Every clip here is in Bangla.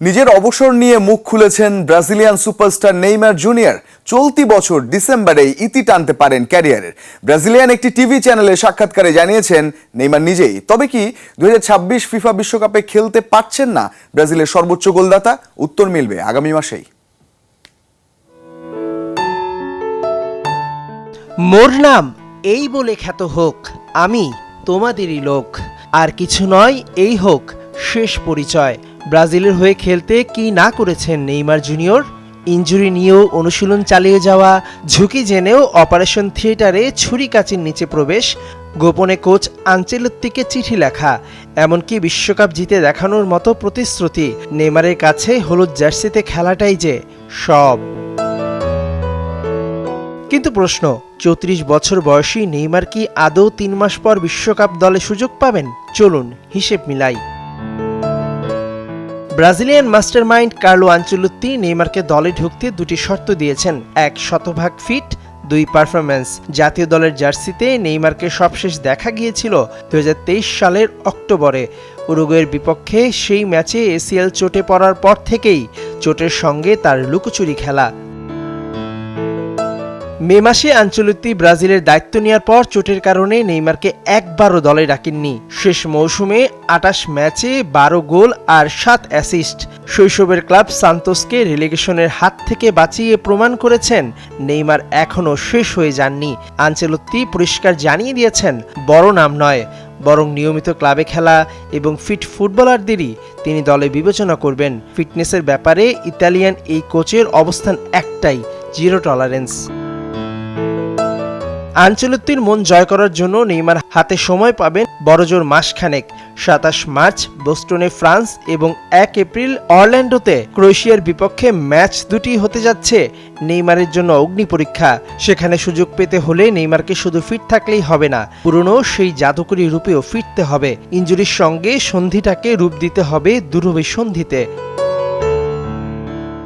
নিজের অবসর নিয়ে মুখ খুলেছেন ব্রাজিলিয়ান সুপারস্টার নেইমার জুনিয়র। চলতি বছর ডিসেম্বরে ইতি টানতে পারেন ক্যারিয়ারের। ব্রাজিলিয়ান একটি টিভি চ্যানেলে সাক্ষাৎকারে জানিয়েছেন, নেইমার নিজেই। তবে কি দুই ফিফা বিশ্বকাপে খেলতে পারছেন না ব্রাজিলের সর্বোচ্চ গোলদাতা? উত্তর মিলবে আগামী মাসেই। মোর নাম এই বলে খ্যাত হোক, আমি তোমাদেরই লোক। আর কিছু নয়, এই হোক, শেষ পরিচয়। ব্রাজিলের হয়ে খেলতে কি না করেছেন নেইমার জুনিয়র? ইঞ্জুরি নিয়েও অনুশীলন চালিয়ে যাওয়া, ঝুঁকি জেনেও অপারেশন থিয়েটারে ছুরি কাচির নিচে প্রবেশ, গোপনে কোচ আঞ্চেলত্তিকে চিঠি লেখা, এমনকি বিশ্বকাপ জিতে দেখানোর মতো প্রতিশ্রুতি, নেইমারের কাছে হলুদ জার্সিতে খেলাটাই যে সব। কিন্তু প্রশ্ন, চৌত্রিশ বছর বয়সী নেইমার কি আদৌ তিন মাস পর বিশ্বকাপ দলে সুযোগ পাবেন? চলুন হিসেব মিলাই। ব্রাজিলিয়ান মাস্টারমাইন্ড কার্লো আঞ্চলুত্তি নেইমারকে দলে ঢুকতে দুটি শর্ত দিয়েছেন। এক, শতভাগ ফিট, দুই, পারফরম্যান্স। জাতীয় দলের জার্সিতে নেইমারকে সবশেষ দেখা গিয়েছিল দু হাজার তেইশ সালের অক্টোবরে। উরুগুয়ের বিপক্ষে সেই ম্যাচে এসিএল চোটে পড়ার পর থেকেই চোটের সঙ্গে তার লুকোচুরি খেলা। মে মাসে আঞ্চলিকটি ব্রাজিলের দায়িত্ব নেওয়ার পর চোটের কারণে নেইমারকে একবারও দলে ডাকেননি শেষ মৌসুমে আটাশ ম্যাচে বারো গোল আর সাত অ্যাসিস্ট। শৈশবের ক্লাব সান্তোসকে রিলেগেশনের হাত থেকে বাঁচিয়ে প্রমাণ করেছেন, নেইমার এখনও শেষ হয়ে যাননি। আঞ্চলত্তি পরিষ্কার জানিয়ে দিয়েছেন, বড় নাম নয়, বরং নিয়মিত ক্লাবে খেলা এবং ফিট ফুটবলারদেরই তিনি দলে বিবেচনা করবেন। ফিটনেসের ব্যাপারে ইতালিয়ান এই কোচের অবস্থান একটাই, জিরো টলারেন্স আঞ্চলত্তির মন জয় করার জন্য নেইমার হাতে সময় পাবেন বড়জোর মাসখানেক। সাতাশ মার্চ, বোস্টনে ফ্রান্স এবং এক এপ্রিল অরল্যান্ডোতে ক্রোয়েশিয়ার বিপক্ষে ম্যাচ দুটি হতে যাচ্ছে নেইমারের জন্য অগ্নি পরীক্ষা। সেখানে সুযোগ পেতে হলে নেইমারকে শুধু ফিট থাকলেই হবে না, পুরনো সেই জাদুকরী রূপেও ফিরতে হবে। ইঞ্জুরির সঙ্গে সন্ধিটাকে রূপ দিতে হবে দুরূহী সন্ধিতে।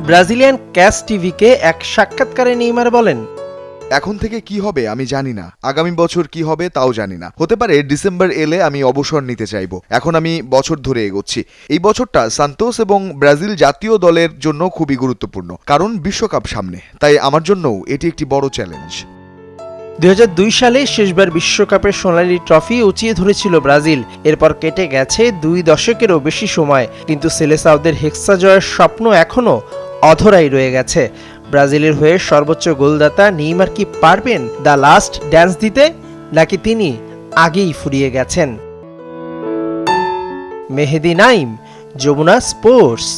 ব্রাজিলিয়ান ক্যাশ টিভিকে এক সাক্ষাৎকারে নেইমার বলেন এখন থেকে কি হবে আমি জানি না। আগামী বছর কি হবে তাও জানি না। হতে পারে ডিসেম্বর এলে আমি অবসর নিতে চাইব। এখন আমি বছর ধরে এগোচ্ছি। এই বছরটা সান্তোস এবং ব্রাজিল জাতীয় দলের জন্য খুবই গুরুত্বপূর্ণ, কারণ বিশ্বকাপ সামনে। তাই আমার জন্যও এটি একটি বড় চ্যালেঞ্জ। দু হাজার দুই সালে শেষবার বিশ্বকাপের সোনালী ট্রফি উঁচিয়ে ধরেছিল ব্রাজিল। এরপর কেটে গেছে দুই দশকেরও বেশি সময়। কিন্তু সেলেসাউদের হেক্সা জয়ের স্বপ্ন এখনও অধরাই রয়ে গেছে। ব্রাজিলের হয়ে সর্বোচ্চ গোলদাতা নেইমার কি পারবেন দ্য লাস্ট ড্যান্স দিতে, নাকি তিনি আগেই ফুরিয়ে গেছেন? মেহেদি নাইম, যমুনা স্পোর্টস।